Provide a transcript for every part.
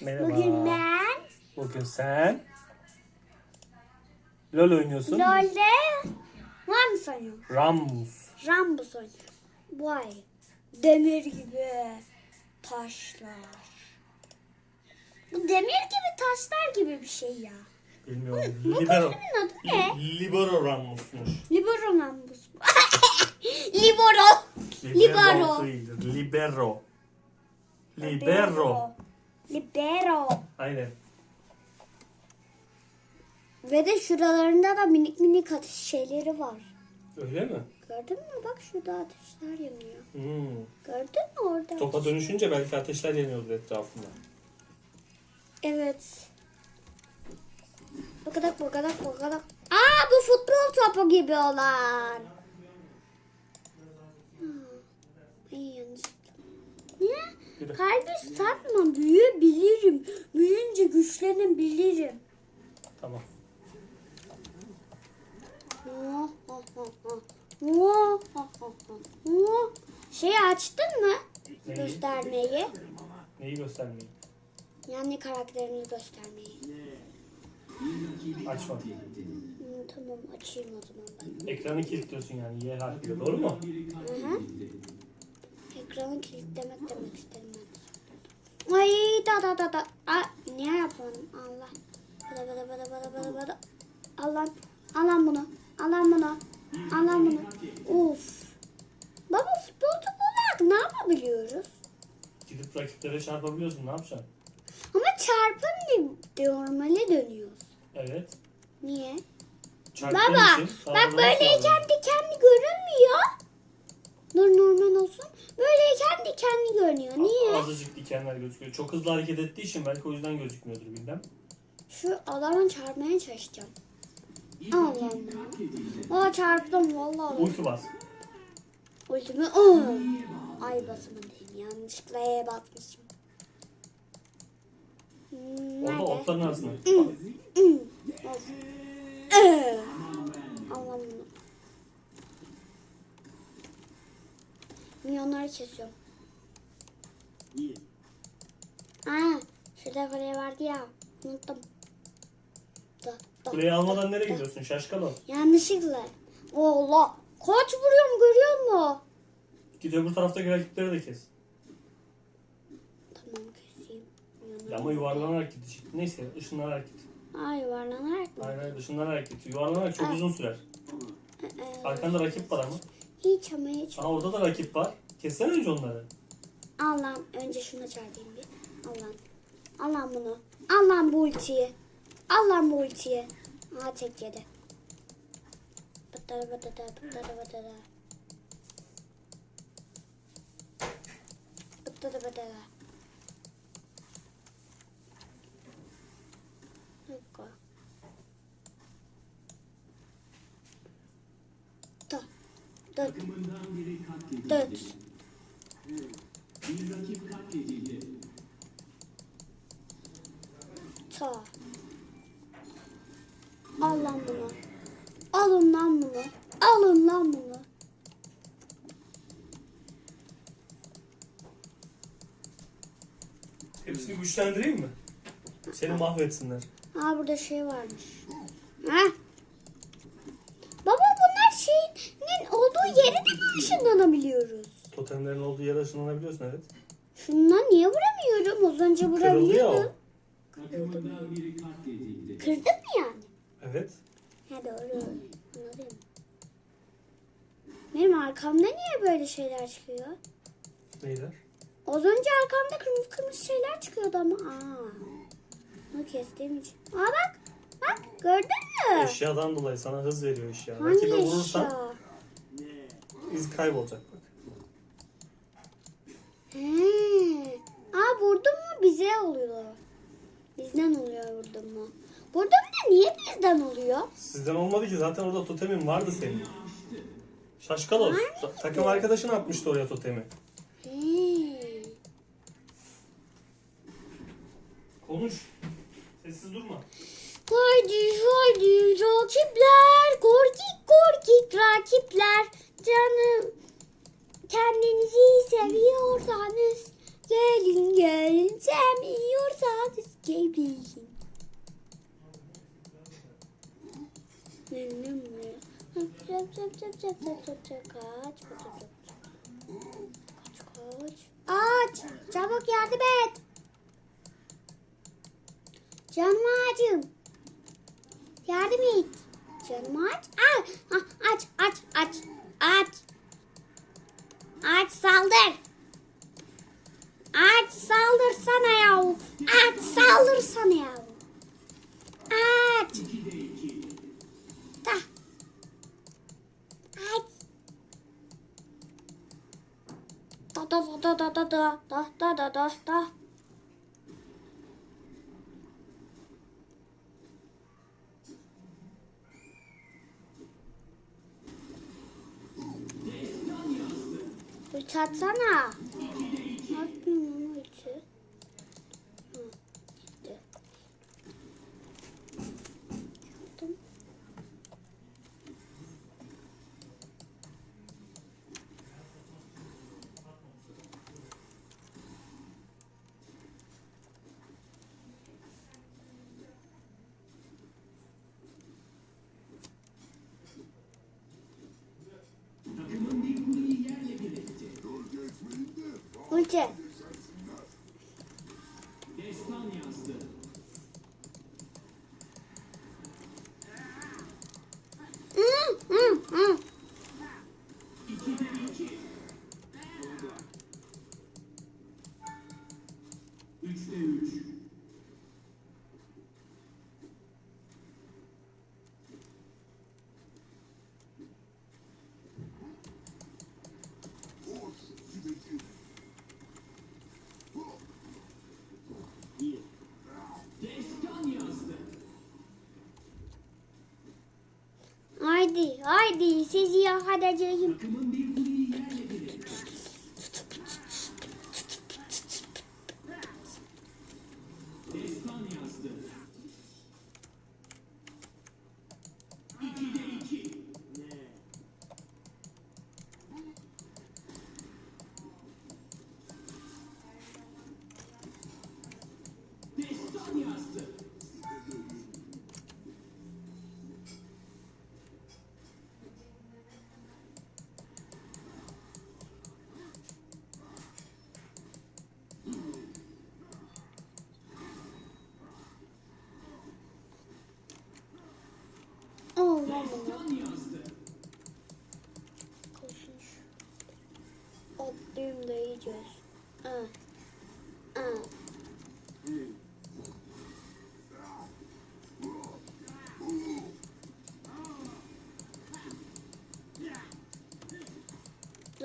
Merhaba. Bugün ben Bugün sen LOL oynuyorsun. LoL'de Rams oynuyorum. Rams. Rambus oynuyorum. Vay. Demir gibi taşlar. Bu demir gibi taşlar gibi bir şey ya. Bilmiyorum. Bu Libero. kostümün adı ne? Libero Rammus'muş. Libero Rambus. Libero. Libero. değildir. Libero. Libero. Libero. Aynen. Ve de şuralarında da minik minik ateş şeyleri var. Öyle mi? Gördün mü? Bak şurada ateşler yanıyor. Hmm. Gördün mü orada? Topa dönüşünce belki ateşler yanıyordur etrafında. Evet. Bakadak bakadak bakadak. Aa bu futbol topu gibi olan. Hmm. Ay yanlışlıkla. Yürü. Kalbi satma büyüyebilirim. Büyüyünce güçlenebilirim. Tamam. Şeyi açtın mı? Neyi? Göstermeyi. Neyi göstermeyi? Yani karakterini göstermeyi. Açma. Hmm, tamam açayım o zaman ben. Ekranı kilitliyorsun yani Y harfiyle doğru mu? Hı hı. Ekranı kilitlemek demek istedim. Ay da da da da. Aa, niye yapamadım? Allah. Bada bada bada bada bada bada. Al lan. Al lan bunu. Al lan bunu. Al lan bunu. Of. Baba futbol topu olarak ne yapabiliyoruz? Gidip rakiplere çarpabiliyorsun ne yapacaksın? Ama çarpın normale dönüyoruz. Evet. Niye? Çarptığın Baba için bak saldırması böyleyken lazım. dikenli görünmüyor. Dur normal olsun. Böyleyken dikenli görünüyor. Niye? Azıcık dikenler gözüküyor. Çok hızlı hareket ettiği için belki o yüzden gözükmüyordur bilmem. Şu adamı çarpmaya çalışacağım. Allah Allah. Aa çarptım vallahi. Ulti bas. Ultimi ıı. Ay basamadım. Yanlışlıkla E'ye basmışım. Hmm, Orada Nerede? otların arasında. Of. Ee. Allah'ım bunu. Milyonları kesiyorum. Aa, şurada kule vardı ya. Unuttum. Da, da. Kuleyi almadan nereye gidiyorsun? Şaşkal ol. Yanlışlıkla. Allah. Kaç vuruyorum görüyor musun? Git öbür taraftaki rakipleri de kes. Tamam keseyim. Ya ama yuvarlanarak gidecek. Neyse ışınlanarak git. Aa yuvarlanarak mı? Hayır hayır ışınlanarak git. Yuvarlanarak çok Ha. uzun sürer. Arkanda rakip var ama. Ama hiç. Aa orada da rakip var. Kessene önce onları. Allah'ım önce şunu çağırayım bir. Allah'ım. Allah'ım bunu. Allah'ım bu ultiyi. Allah'ım bu ultiyi. Aa tek yedi. Bıttara bıttara bıttara bıttara. Bıttara bıttara. Dakika. Da. Dört. Dört. Ta. Al lan bunu. Alın lan bunu. Alın lan bunu. Hepsini güçlendireyim mi? Seni mahvetsinler. Aa burada şey varmış. Ha? Işınlanabiliyorsun evet. Şundan niye vuramıyorum? Az önce Kırıldı ya vurabiliyordum. Kırdın mı yani? Evet. Ha doğru. Anladım. Benim arkamda niye böyle şeyler çıkıyor? Neyler? Az önce arkamda kırmızı kırmızı şeyler çıkıyordu ama. Aa. Bunu kestiğim için. Aa bak. Bak gördün mü? Eşyadan dolayı sana hız veriyor eşya. Hangi Rakibe vurursan eşya? iz kaybolacak bak. He. Aa vurdun mu bize oluyor. Bizden oluyor vurdun mu? Vurdun da niye bizden oluyor? Sizden olmadı ki zaten orada totemin vardı senin. Şaşkal olsun. Ta- takım arkadaşın atmıştı oraya totemi. Konuş. Sessiz durma. Haydi haydi rakipler, korkik korkik rakipler. Canım seviyorsanız gelin gelin sevmiyorsanız. Ne ne ne? Çöp çöp kaç kaç aç. Çabuk yardım et. Canım ağacım yardım et. Canım aç. Aç aç aç aç da da da da da da da da. Uçatsana. Ülke. Destan yazdı. Hmm, hmm, hmm. Üçte üç. Haydi, haydi sizi yakalayacağım. Takımın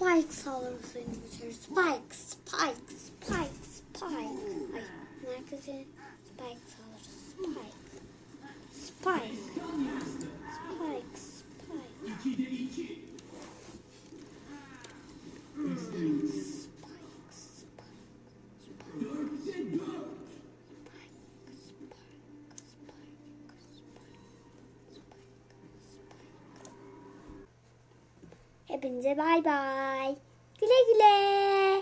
spikes all over the winter. Spikes, spikes, spikes, spikes. Ay, herkese spikes alır. Spikes. Spikes. Spikes, spikes. spikes. Hepinize bay bay. Güle güle.